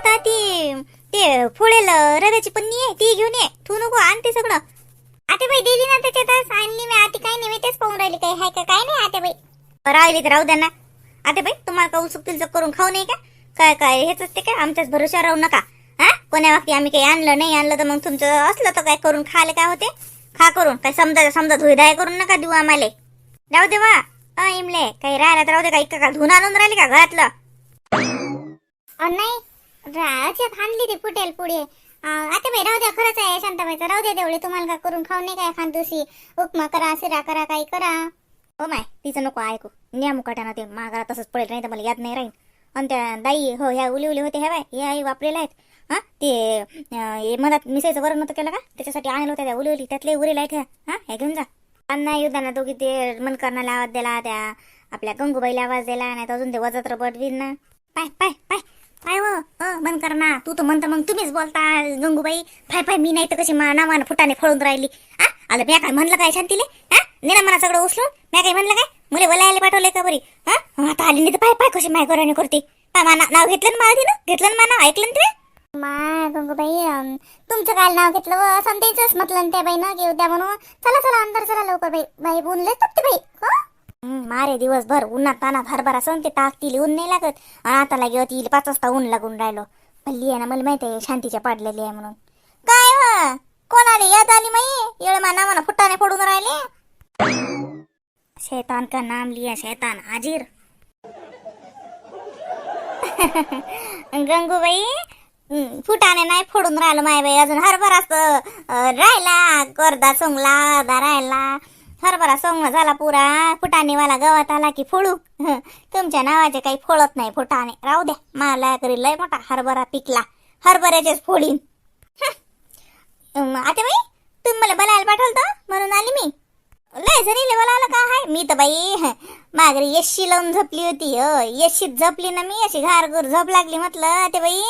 आता ती. ते फोडेल रव्याची पन्नी आहे ती घेऊन ये. तू नको आणते सगळं. आता बाई दिली ना त्याच्यातच आणली मी आता काय नाही मी तेच पाहून राहिली. काय हाय का काय नाही आता बाई राहिली तर राहू द्या ना. आता बाई तुम्हाला का उचक करून खाऊ नाही का? काय काय हेच असते काय? आमच्याच भरोशा राहू नका. हा? कोण्या बाबतीत आम्ही काही आणलं नाही आणलं तर मग तुमचं असलं तर काय करून खाले काय होते? खा करून. काय समजा समजा धुईधाय करून नका देऊ आम्हाला. राहू दे वा. इमले काही राहिला तर राहू दे काही का धुवून आणून राहिले का घरातलं? नाही. अच्छा आणली ती फुटेल पुढे. आता बाई राहू द्या खरंच आहे शांताबाईचं. राहू द्या तेवढे तुम्हाला का करून खाऊ नाही काय खान दुसरी. उपमा करा शिरा करा काही करा. हो माय तिचं नको ऐकू. न्या मुकाट्यानं ते माघारा तसंच पडेल नाही तर मला याद नाही राहील आणि त्या दाई हो ह्या उली उली होते ह्या बाय हे आई वापरेल्या आहेत. हा ते मधात मिसायचं वरण नव्हतं केलं का? त्याच्यासाठी आणलं होत्या त्या उली उली. त्यातले उरेल आहेत ह्या. हा हे घेऊन जा. अण्णा युद्धाना दोघी ते मनकरणाला आवाज दिला त्या. आपल्या गंगूबाईला आवाज दिला नाही तर अजून ते वजत्र बटवीन ना. पाय पाय पाय. काय व अ बंद कर ना. तू तर म्हणता मग तुम्हीच बोलता गंगूबाई. पाय पाय मी नाही तर कशी मा नावानं फुटाने फळून राहिली. हा आलं म्या काय म्हणलं काय शांतीले? हा निरा मला सगळं उचलून? म्या काय म्हणलं काय? मुले बोलायला पाठवले का बरी? हा आता आली नाही तर पाय पाय कशी माय कराने करते पाय मा नाव घेतलं ना मला तिनं? घेतलं ना नाव? ऐकलं ना तुम्ही? मा गंगूबाई तुमचं काल नाव घेतलं व? समजायचंच म्हटलं त्या बाई ना घेऊ द्या म्हणून. चला चला अंदर चला लवकर बाई. बाई बोलले ते बाई. हो? मारे दिवसभर उन्हात तानात हरभरा सण ते ताकतील ऊन नाही लागत. आणि आता लागे होती पाच वाजता ऊन लागून राहिलो. पल्ली आहे ना मला माहिती आहे शांतीच्या पाडलेली आहे म्हणून. काय हो? व कोणाला याद आली माई? येळ मा नावानं फुटाने फोडून राहिले? शैतान का नाम लिया शैतान हाजीर गंगूबाई हं, फुटाने नाही फोडून राहिलं माय बाई अजून हरभराच अं, राहिला करदा चुंगला अर्धा राहिला. हरभरा सोंगणं झाला पुरा. फुटाणेवाला गवत आला की फोडू तुमच्या नावाचे काही फोडत नाही फुटाणे. राहू द्या. मला तरी लय मोठा हरभरा पिकला. हरभऱ्याचेच फोडीन आता बाई तुम्ही मला बोलायला पाठवलं म्हणून आली मी. लय जरी बोलायला का हाय? मी तर बाई मागरी यशी लावून झपली होती. यशीत झपली ना मी. अशी घारघूर झोप लागली म्हटलं आते बाई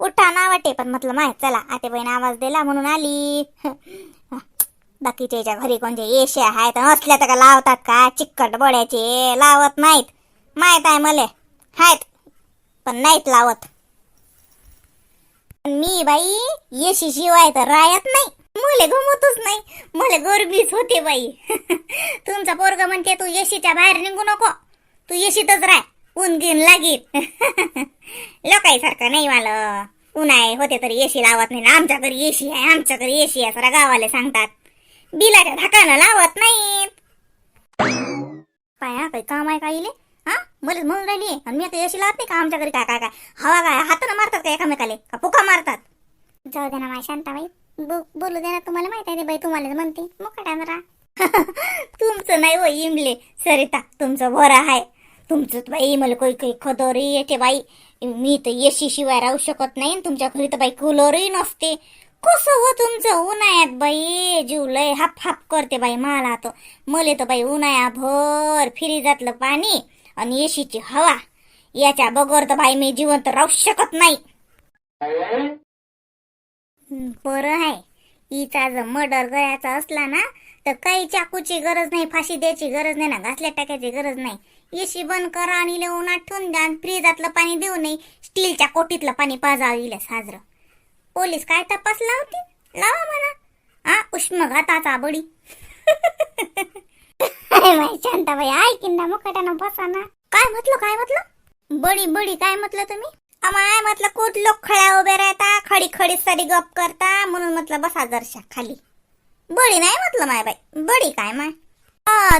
उठा ना वाटे. पण म्हटलं माहीत चला. आते बाईने आवाज दिला म्हणून आली. बाकीच्या याच्या घरी कोणते येशे आहेत नसल्या तर का लावतात का? चिकट बड्याचे लावत नाहीत. माहीत आहे मले. आहेत पण नाहीत लावत. पण मी बाई येशी शिवाय तर राहत नाही. मुले घुमतच नाही. मला गरबीच होते बाई. तुमचा पोरग म्हणते तू येशीच्या बाहेर निघू नको. तू येशीतच राह. ऊन गिन लागील. लोकांसारखं नाही मला. ऊन आहे होते तरी येशी लावत नाही. आमच्या घरी येशी आहे आमच्या घरी येशी आहे सरा गावाला सांगतात. बिलाच्या धाकानं लावत नाहीत. पाया काही काम आहे काहीले हा? मलाच म्हणून राहिली आणि मी आता यशी लावत नाही का आमच्या घरी? काय काय काय? हवा काय? हातानं मारतात का एकामेकाले? का पुका मारतात? जाऊ दे ना माय शांताबाई. बोलू दे ना तुम्हाला माहीत आहे बाई तुम्हाला म्हणते. मुकाटा तुमचं नाही हो इमले. सरिता तुमचं बरं आहे तुमचं बाई मला काही काही खदरी येते बाई. मी तर येशी शिवाय राहू शकत नाही तुमच्या घरी तर बाई कूलरही नसते. कसं हो तुमचं? उन्हाळ्यात बाई जीव लय हाप हाप करते बाई मला तर. मले तर बाई उन्हाळ्याभर फिरीजातलं पाणी आणि येशीची हवा. याच्या बगर तर बाई मी जिवंत राहू शकत नाही. बरं आहे. इचा जर मर्डर करायचा असला ना तर काही चाकूची गरज नाही फाशी द्यायची गरज नाही ना घासल्या टाकायची गरज नाही. येशी बंद करा आणि लिहून ठेवून द्या आणि फ्रीजातलं पाणी देऊ नये. स्टीलच्या कोटीतलं पाणी पाजावं इलं साजरं. पोलीस काय तपास लावतील लावा म्हणा आ उष्मघाताचा बडी माय शांताबाई ऐकीन ना मुकाट्यानं बसा ना. काय म्हटलं काय म्हटलं? बडी बडी काय म्हटलं तुम्ही? आम्हाला म्हटलं कुठ लोक खड्या उभे राहता खडी खडी सारी गप करता म्हणून म्हटलं बसा जरशा खाली. बळी नाही म्हटलं माय बाई. बडी काय माय?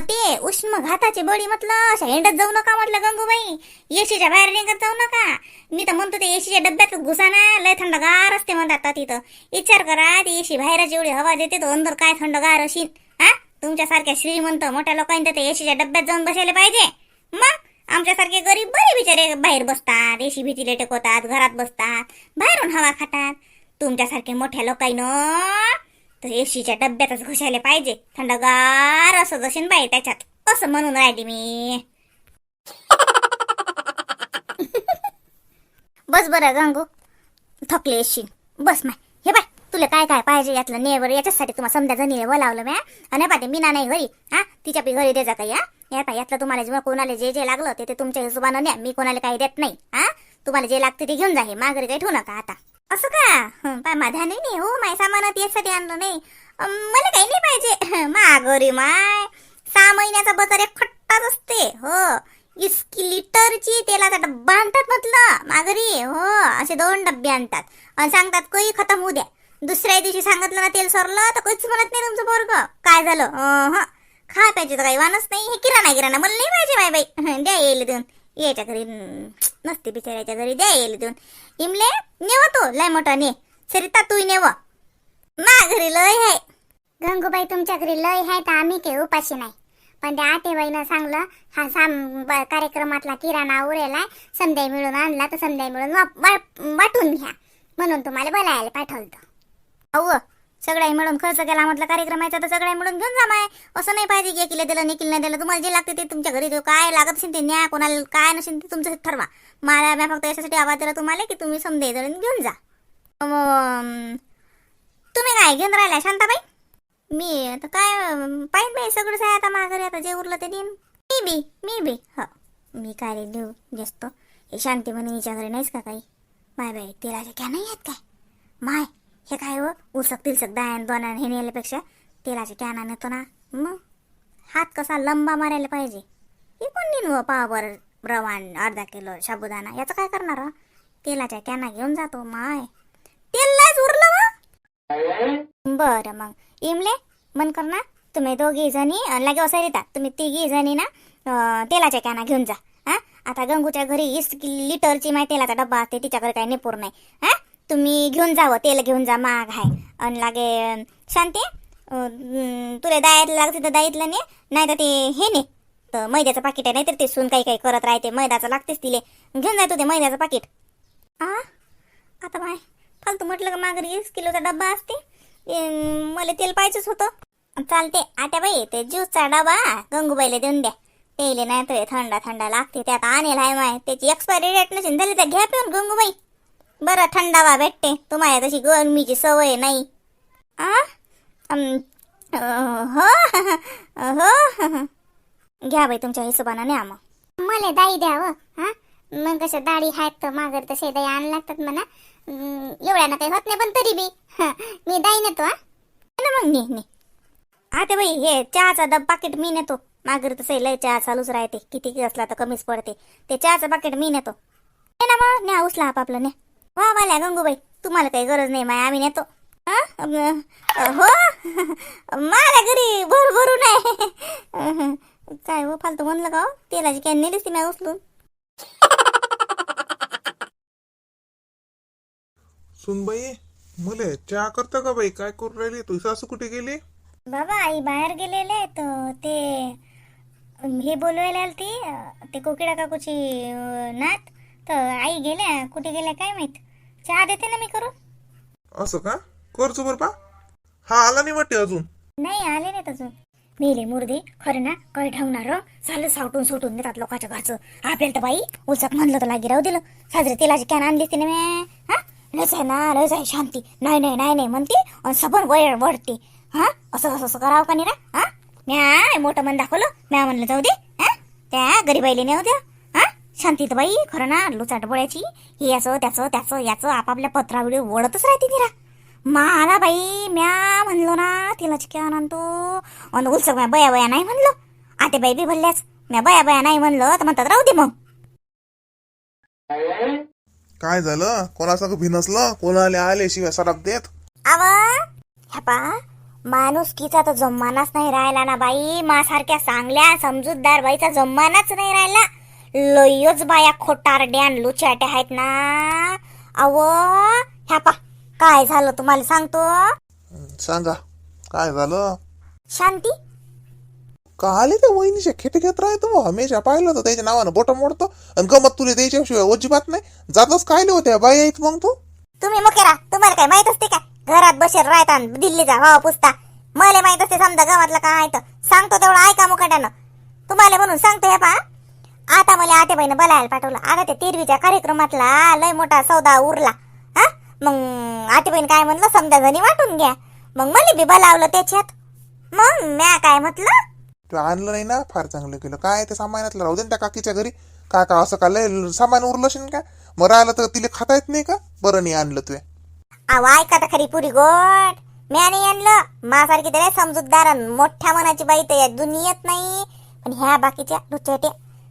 ते उष्मघाताचे बळी म्हटलं अशा हिंडत जाऊ नका म्हटलं गंगूबाई. एसीच्या बाहेर निघत जाऊ नका. मी तर म्हणतो ते एसीच्या डब्यात घुसा ना लय थंडगार असते म्हणतात तिथं. विचार करा ती एसी बाहेर एवढी हवा देते तो अंदर काय थंडगार असेल हा? तुमच्यासारख्या श्रीमंत मोठ्या लोकांनी तर ते येशीच्या डब्यात जाऊन बसायला पाहिजे. मग? आमच्यासारखे गरीब बरे बिचारे बाहेर बसतात एसी भीतीला टेकवतात घरात बसतात बाहेरून हवा खातात. तुमच्यासारखे मोठ्या लोकांनं तर एशीच्या डब्यातच घुसायला पाहिजे. थंडगार असं जशीन बाई त्याच्यात. असं म्हणून राहिली मी. बस बरं गंगू. थकले येशील. बस माय हे बाय तुला काय काय पाहिजे यातलं नेवर याच्यासाठी तुम्हाला समजा जणीने बोलावलं म्या आणि पाहिजे मीना नाही घरी हा. तिच्या बी घरी द्यायचा काही हा. या पाय यातलं तुम्हाला जेव्हा कोणाला जे जे लागलं ते ते तुमच्या हिशोबानं न्या. मी कोणाला काही देत नाही हा. तुम्हाला जे लागते ते घेऊन जा हे माघारी काही ठेवू नका आता. असं का? हं, पाय माझ्या नाही नाही हो माय सामान यासाठी आणलं नाही. मला काही नाही पाहिजे. मागोरी माय. सहा महिन्याचा बाजार एक खट्टाच असते हो. इसकी लिटरची तेलाचा डब्बा आणतात म्हटलं माघारी हो असे दोन डब्बे आणतात. आणि सांगतात काही खतम होऊ द्या. दुसऱ्या दिवशी सांगितलं ना तेल सरलं तर काहीच म्हणत नाही तुमचं पोरग. काय झालं? हा. खा पाहिजे तर काही वानच नाही. हे किराणा किराणा मला नाही पाहिजे बाय बाई. द्या येईल देऊन यायच्या घरी नसते बिचारायच्या घरी. द्या येईल देऊन. इमले नेव तो लय मोठा ने. सरिता तू नेव. मा घरी लय आहे गंगूबाई तुमच्या घरी लय आहे तर आम्ही काही उपाशी नाही. पण त्या आतेबाईनं सांगलं हा साम कार्यक्रमातला किराणा उरेलाय. संध्या मिळून आणला तर संध्या मिळून वाटून घ्या. म्हणून तुम्हाला बोलायला पाठवलं अहो सगळ्या मिळून खर्च केला. म्हटलं कार्यक्रम आहे तर सगळ्या मिळून घेऊन जा माय. असं नाही पाहिजे की एकीला दिलं निकील नाही दिलं. तुम्हाला जे लागते ते तुमच्या घरी देऊ काय लागत असेल ते न्या. कोणाला काय नसेल ते तुमचं ठरवा. मला मी फक्त याच्यासाठी आवाज दिला तुम्हाला की तुम्ही समजे जर घेऊन जा. तुम्ही काय घेऊन राहिला शांताबाई? मी तर काय पाहिजे बाई सगळंच आहे आता माघारी. आता जे उरलं ते देईन. मी बी मी बी. हो. मी काय रे देऊ जास्त हे शांती म्हणून हिच्या घरी नाहीच का काही? माय बाई तिला काय नाही आहेत काय? माय हे काय हो? उसक तिलसक दायन दोन हे नेल्यापेक्षा तेलाच्या कॅना नेतो ना. मग? हात कसा लंबा मारायला पाहिजे. हे कोण नेन हो पावर रवान अर्धा किलो साबुदाणा याचं काय करणार हो? तेलाच्या कॅना घेऊन जातो माय. तेल नाहीच उरलं वा बरं मग. इमले मन कर ना तुम्ही दोघी जणी अं, लागे असं येतात. तुम्ही तिघी जणी ना तेलाच्या कॅना घेऊन जा. हा? आता गंगूच्या घरी वीस लिटरची माय तेलाचा डब्बा असते तिच्याकडे काही काही नेपूर नाही. हा? तुम्ही घेऊन जावं तेल घेऊन जा महाग आहे. आणि लागे शांती तुला दायात लागते तर दाईतलं ने नाही तर ते हे ने. तर मैद्याचं पाकिट आहे नाहीतर ते सून काही काही करत राहते मैद्याचं लागतेच तिले. घेऊन जाय तू ते मैद्याचं पाकिट. आ? आता माय फालतू म्हटलं का माग वीस किलोचा डब्बा असते? मला तेल पाहिजेच होतं. चालते आता बाई ते ज्यूसचा डबा गंगूबाईला देऊन द्या. तेले नाही तर थंडा थंडा लागते त्यात आणेल आहे माय त्याची एक्सपायरी डेट नसेल झाली तर घ्या पिऊन गंगूबाई. बरं थंडावा भेटते. तुम्हाला तशी गरमीची सवय नाही. आ? हो? हो? घ्या बाई तुमच्या हिशोबानं न्या मग. मला दाई द्यावं हा? मग कसं दाढी आहेत तर माघारी तसे दाई आण लागतात म्हणा. एवढ्यानं काही होत नाही पण तरी बी. मी दाई नेतो हा? ना मग नी नी आता बाई हे चहाचा डब पाकिट मी नेतो. माघारी तसं लय चहा चालूच राहते. किती असला तर कमीच पडते. ते चहाचं पाकिट मी नेतो. ने ना मग न्या उचला आपापलं ने वा वाल्या गंगूबाई तुम्हाला काही गरज नाही माय आम्ही नेतो. हा? हो? मला घरी भर भरू नाही. काय हो फालतू म्हणलं का हो? तेलाची कॅन नेलीस ती मी उचलून. सुनबाई मले चहा करता का बाई? काय करू राहिली? तुझी सासू कुठे गेली? बाबा आई बाहेर गेलेले आहेत ते हे बोलवायला आली ती ते कोकिळा काकूची नात. तर आई गेल्या कुठे गेल्या काय माहीत? चहा देते ना मी करून. असं का? करतो बरं पा. हा आला नाही वाटते अजून. नाही आले नाहीत अजून. मेले मुर्दे खरं ना काही ठेवणार चालू सावटून सुटून देतात लोकांच्या घरचं. आपल्याला तर बाई उचक म्हणलं तर लागी राहू दिलं. साजरे तेलाची कॅन आणली तिने मी हा? लयच आहे ना लयच आहे शांती. नाही नाही नाही नाही म्हणते आणि सबन वळ वळते. हा? असं असं असं करावं का नाही रा हा? म्या मोठं मन दाखवलं. म्या म्हणलं जाऊ दे हा? त्या गरीबाईले नेऊ द्या. शांती तर बाई खरं ना लुचाट बोळ्याची हे असं त्याचं त्याचं याचं आपापल्या पत्रावळी वळतच राहते तिला मला बाई म्या म्हणलो ना तिला चिकन आणतो. आणि उलसक म्या बया बया नाही म्हणलो. आते बाई बी भरल्याच म्या बया बया नाही म्हणलं तर म्हणतात राहू दे मग. काय झालं? कोणासंग भिनसलं कोणाला आले शिवाय सराप देत? आव ह्या पा माणुसकीचा तर जमानाच नाही राहिला ना बाई. मासारख्या चांगल्या समजूतदार बाईचा जमानाच नाही राहिला. लयच बाया खोटारड्यान लुचाट्या आहेत ना. अव ह्या पा काय झालं तुम्हाला सांगतो? सांगा काय झालं? शांती? का आले ते वहिनीच्या खेटे घेत राहतो हमेशा पाहिलं तर त्याच्या नावानं बोट मोडतो आणि गमत तुला त्याच्याशिवाय अजिबात नाही. जातच कायले होत्या बाई आहेत मग तू? तुम्ही मुकेरा तुम्हाला काय माहीत असते का? घरात बसेल राहता दिल्लीचा भाव पुसता. मला माहीत असते समजा गावातलं काय आहे तर. सांगतो तेवढं ऐका मुकाट्यानं तुम्हाला म्हणून सांगतो हे पा आता मला आतेबाईनं बोलायला पाठवलं. आता त्या तिरवीच्या कार्यक्रमातला लय मोठा सौदा उरला. हा? मग आतेबाईनं काय म्हणलं समजा जणी वाटून घ्या. मग मला बी बोलावलं त्याच्यात. मग म्या काय म्हटलं? तू आणलं नाही ना? फार चांगलं केलं. काय ते सामानातलं? राहू दे ना त्या काकीच्या घरी. का का असं का लय सामान उरलं असेल का? मग राहिलं तर तिला खाता येत नाही का? बरं नाही आणलं तुया अहो ऐका तर खरी पुरी गोट मी आणि आणलं. माझ्यासारखी तर लय समजूतदार अन मोठ्या मनाची बाई तर या दुनियेत नाही. पण ह्या बाकीच्या दुचेटे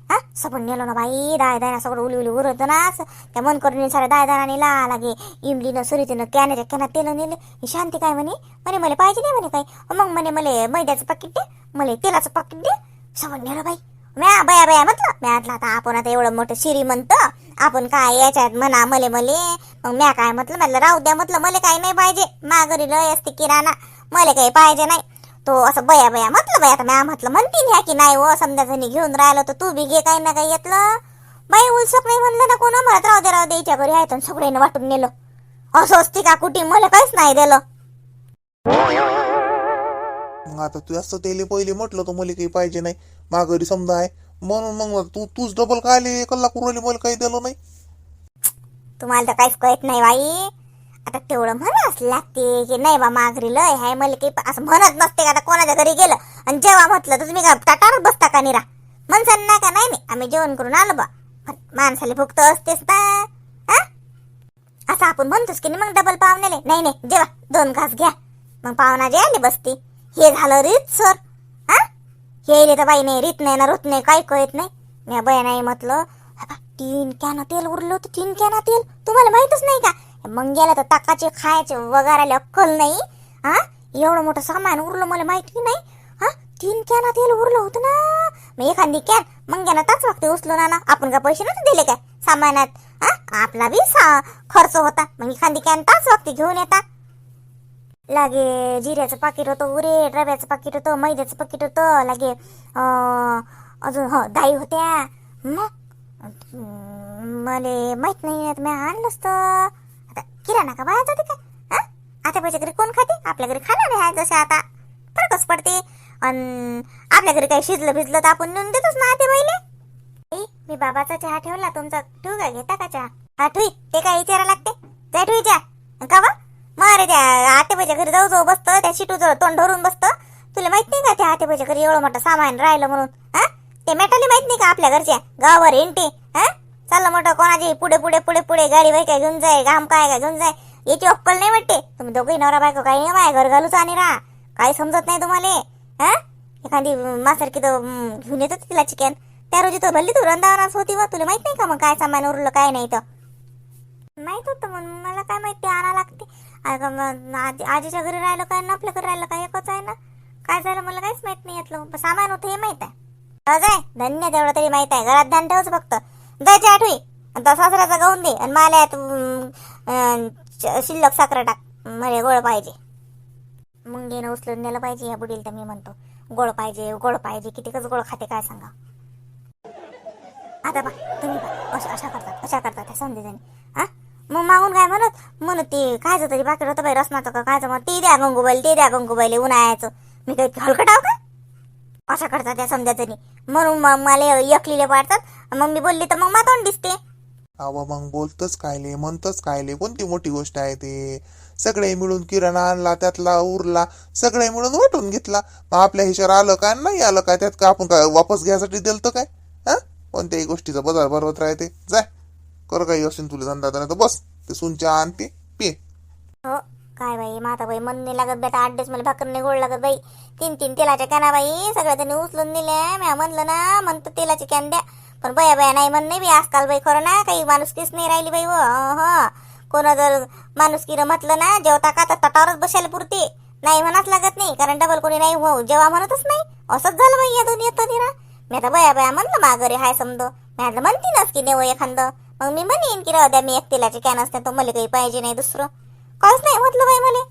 हा सगळं नेलो ना बाई दाय दाय सगळं उली उली उरत ना असं. त्या मन करून साऱ्या दाय दाना ला लागे इमलीनं सुरीतीनं कॅनेच्या कॅनात तेल नेले. ही शांती काय म्हणे? म्हणे मला पाहिजे नाही म्हणे काही. मग म्हणे मला मैद्याचं पाकिट दे मला तेलाचं पाकिट दे. सगळं नेलो बाई. म्या बया बया म्हटलं म्या म्हटलं आता आपण आता एवढं मोठं शिरी म्हणतं आपण काय याच्यात म्हणा मले मले. मग म्या काय म्हटलं म्हटलं राहू द्या म्हटलं मला काही नाही पाहिजे. माघारी लय असते किराणा मला काही पाहिजे नाही. तो असं बया बया म्हटलं आता म्या म्हटलं म्हणतील ह्या की नाही हो समजा जणी घेऊन राहिलं तर तू बी घे काही ना काही येतलं बाई उलसक नाही म्हणलं ना कोण म्हणत राहू दे राहू दे हिच्या घरी आहे तर सगळ्यांनी वाटून नेलं. असं असते का कुठे मला काहीच नाही दिलं. मग आता तू असं त्याला पहिले म्हटलं तर मला काही पाहिजे नाही. माघारी समजा आहे म्हणून मग तू तूच डबल काय कल्ला कुरवली मला काही दिलं नाही. तुम्हाला तर काहीच कळत नाही बाई. आता तेवढं म्हणाच लागते की नाही बा माघरी लय हाय मला काही असं म्हणत नसते का आता कोणाच्या घरी गेलं? आणि जेव्हा म्हटलं तर तुम्ही का ताटावर बसता का निरा? म्हणसान नाही का? नाही नाही आम्ही जेवण करून आलो बा. माणसाला भुक्त असतेच ना हा? असं आपण म्हणतोच की नाही मग डबल पाहुण्याले? नाही नाही. जेवा दोन घास घ्या. मग पाहुणा जे आले बसती. हे झालं रीत सर. हा? हे तर बाई नाही रीत नाही ना रुत नाही काही कळत नाही. मी बाई नाही म्हटलं तीन कॅन तेल उरलं होतं तीन कॅना तेल? तुम्हाला माहितच नाही का? मग तर ताकाचे खायचे वगाराले अक्कल नाही. हा? एवढं मोठं सामान उरलं मला माहिती नाही. हा? तीन कॅना तेल उरलं होतं ना. मग एखादी कॅन मग गेला ताच वागते उचलो ना ना आपण का पैसे नव्हते दिले काय सामानात? हा? आपला बी सा खर्च होता. मग एखादी कॅन ताच वागते घेऊन येता. लागे जिऱ्याचं पाकिट होतं उरे रव्याचं पाकिट होतं मैद्याचं पाकिट होतं लागे अजून हो दाई होत्या. मग? मले माहीत नाही मी आणलंच तर. किराणा का बाहेर जाते काय? हा? आता पैसे घरी कोण खाते? आपल्या घरी खाणार आहे जसे आता. फरकच पडते. अन आपल्या घरी काही शिजलं भिजलं तर आपण नेऊन देतोच ना ते पहिले मी बाबाचा चहा ठेवला तुमचा ठेवू का घेता का चहा? हा ठुई ते काय विचारा लागते? जाय ठुई चहा का बा? मग रे त्या आतेबाईच्या घरी जाऊ जाऊ बसतं त्या शिटू जवळ तोंड धरून बसतं. तुला माहीत नाही का त्या आतेबाईच्या घरी एवढं मोठं सामान राहिलं म्हणून? हा? ते मेटाली माहीत नाही का आपल्या घरच्या? गावावर इंटे हा? चाललं मोठं कोणाची? पुढे पुढे पुढे पुढे. गाडी बाई काय घेऊन जाय घाम काय काय घेऊन जाय. याची अक्कल नाही वाटते. तुम्ही दोघे नवरा बायको काही नाही माय घर घालूच आणि राहा. काही समजत नाही तुम्हाला हा? एखादी मासारखी तर हम्म, घेऊन येतो तिला चिकन. त्या रोजी तो भल्ली तू रंदावनाच होती व तुला माहीत नाही का मग काय सामान उरलं काय नाही तर? माहीत होतं मग. मला काय माहिती आणा लागते. अगं मग आजीच्या घरी राहिलं काय ना आपल्या घरी राहिलं काय? एकच आहे ना. काय झालं मला काहीच माहीत नाही यातलं. सामान होतं हे माहीत आहे. हो धन्य तेवढं तरी माहीत आहे. घरात ध्यान ठेवच फक्त. दहाच्या आठवी. आणि सासऱ्याचा गाऊन दे आणि मला शिल्लक साखर टाक. मला गोळ पाहिजे. मुंगेनं उचलून नेलं पाहिजे या बुडील तर मी म्हणतो. गोळ पाहिजे गोळ पाहिजे. कितीकच गोळ खाते काय सांगा. आता बा तुम्ही बा अशा अशा करतात अशा करतात त्या समजेजणी हा? मग मागून काय म्हणत? म्हणत ते कायचं तरी बाकी होतं बाई रसनाचं का कायचं मग ते द्या गंगूबाईल ते द्या गंगूबाईल उन्हाळ्याचं. मी काही हलकटाव का? अशा करतात त्या समजाजणी म्हणून मग मला एकलीले पाडतात. मग मी बोलली तर मग मातोंड दिसते. अव मग बोलतच कायले म्हणतच कायले. कोणती मोठी गोष्ट आहे ते? सगळे मिळून किराणा आणला त्यातला उरला सगळे मिळून वाटून घेतला. मग आपल्या हिशावर आलं काय नाही आलं काय? त्यात का आपण काय वापस घ्यायसाठी दिलं तर काय? हा? कोणत्याही गोष्टीचा बाजार भरवत राहते. जाय. कर काही असेल तुला धंदा तर नाही तर बस. ते सुनच्या आण ते पे. हो. काय बाई माता बाई मन नाही लागत बेटा आठ दिवस मला भाकर नाही गोड लागत बाई. तीन तीन तेलाच्या कॅना बाई सगळ्या त्यांनी उचलून दिल्या म्या म्हणलं ना म्हणतो तेलाची कॅन द्या. पण बया बया नाही म्हण नाही बी आजकाल बाई खरं ना काही माणुसकीच नाही राहिली बाई हो, व ह कोण जर माणुसकीनं म्हटलं ना जेवता का तर तटावरच बसायला पुरते. नाही म्हणाच लागत नाही कारण डबल कोणी नाही हो जेव्हा म्हणतच नाही. असंच झालं बाई या दुनियेत तर निरा मी आता बया बया म्हणलं माघारी हाय समजो मी म्हटलं म्हणतीनच की नेव एखादं. मग मी म्हणेन की राहू द्या मी एक तेलाची कॅन असते तर मला काही पाहिजे नाही दुसरं. काहीच नाही म्हटलं बाई मला.